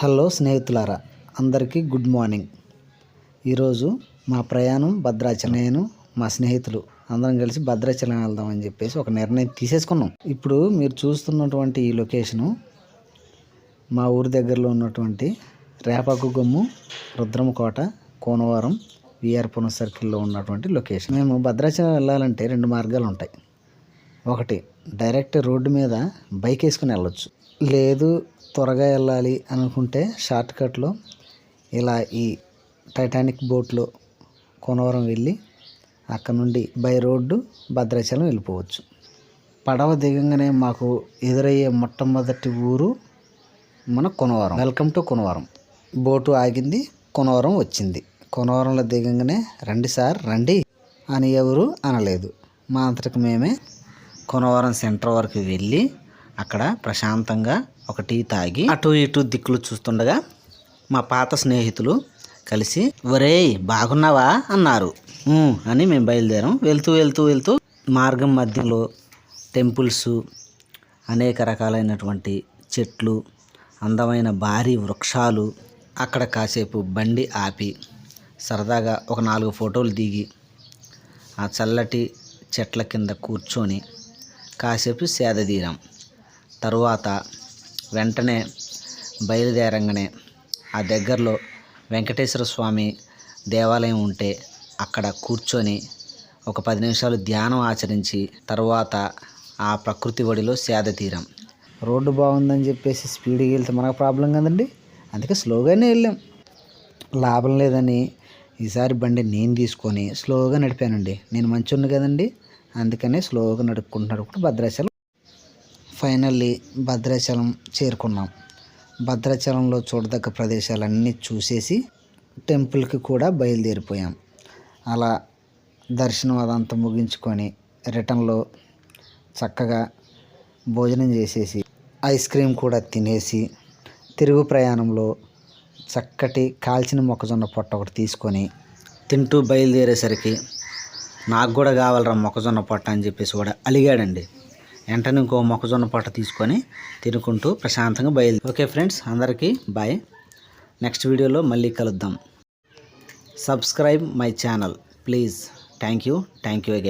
Hello స్నేహితులారా అందరికీ good morning. ఈరోజు మా ప్రయాణం భద్రాచలం. నేను మా స్నేహితులు అందరం కలిసి భద్రాచలం వెళ్దామని చెప్పేసి ఒక నిర్ణయం తీసేసుకున్నాం. ఇప్పుడు మీరు చూస్తున్నటువంటి ఈ లొకేషను మా ఊరి దగ్గరలో ఉన్నటువంటి రేపాకు గొమ్ము రుద్రమకోట కోనవరం పున సర్కిల్లో ఉన్నటువంటి లొకేషన్. మేము భద్రాచలం వెళ్ళాలంటే రెండు మార్గాలు ఉంటాయి. ఒకటి డైరెక్ట్ రోడ్డు మీద బైక్ వేసుకుని వెళ్ళొచ్చు. లేదు త్వరగా వెళ్ళాలి అనుకుంటే షార్ట్ కట్లో ఇలా ఈ టైటానిక్ బోట్లో కొనవరం వెళ్ళి అక్కడ నుండి బై రోడ్డు భద్రాచలం వెళ్ళిపోవచ్చు. పడవ దిగంగానే మాకు ఎదురయ్యే మొట్టమొదటి ఊరు మన Konavaram. Welcome to Konavaram. Boat ఆగింది కొనవరం వచ్చింది. కొనవరంలో దిగంగానే రండి సార్ రండి అని ఎవరు అనలేదు. మా అంతటికి మేమే కొనవరం సెంటర్ వరకు వెళ్ళి అక్కడ ప్రశాంతంగా ఒక టీ తాగి అటు ఇటు దిక్కులు చూస్తుండగా మా పాత స్నేహితులు కలిసి ఒరేయ్ బాగున్నావా? అన్నారు. అని మేము బయలుదేరాం. వెళ్తూ వెళ్తూ వెళ్తూ మార్గం మధ్యలో టెంపుల్స్ అనేక రకాలైనటువంటి చెట్లు అందమైన భారీ వృక్షాలు అక్కడ కాసేపు బండి ఆపి సరదాగా ఒక నాలుగు ఫోటోలు దిగి ఆ చల్లటి చెట్ల కింద కూర్చొని కాసేపు సేదదీరాం. తరువాత వెంటనే బయలుదేరంగానే ఆ దగ్గరలో వెంకటేశ్వర స్వామి దేవాలయం ఉంటే అక్కడ కూర్చొని ఒక పది నిమిషాలు ధ్యానం ఆచరించి తర్వాత ఆ ప్రకృతి ఒడిలో సేద తీరాం రోడ్డు బాగుందని చెప్పేసి స్పీడ్గా వెళ్తే మనకు ప్రాబ్లం కదండి? అందుకే స్లోగానే వెళ్ళాం. లాభం లేదని ఈసారి బండి నేను తీసుకొని స్లోగా నడిపానండి. నేను మంచోడిని కదండి? అందుకనే స్లోగా నడుపుకుంటున్నాడు కూడా భద్రాచలం ఫైనల్లీ భద్రాచలం చేరుకున్నాం. భద్రాచలంలో చూడదగ్గ ప్రదేశాలన్నీ చూసేసి టెంపుల్కి కూడా బయలుదేరిపోయాం. అలా దర్శనం అదంతా ముగించుకొని రిటర్న్లో చక్కగా భోజనం చేసేసి ఐస్ క్రీమ్ కూడా తినేసి తిరుగు ప్రయాణంలో చక్కటి కాల్చిన మొక్కజొన్న పొట్ట ఒకటి తీసుకొని తింటూ బయలుదేరేసరికి నాకు కూడా కావాలరా మొక్కజొన్న పొట్ట అని చెప్పేసి కూడా అలిగాడండి. వెంటనే ఇంకో మొక్కజొన్న పొట్ట తీసుకొని తినుకుంటూ ప్రశాంతంగా బయలుదేరి ఓకే ఫ్రెండ్స్ అందరికీ బాయ్. నెక్స్ట్ వీడియోలో మళ్ళీ కలుద్దాం. Subscribe my channel. Please. Thank you. Thank you again.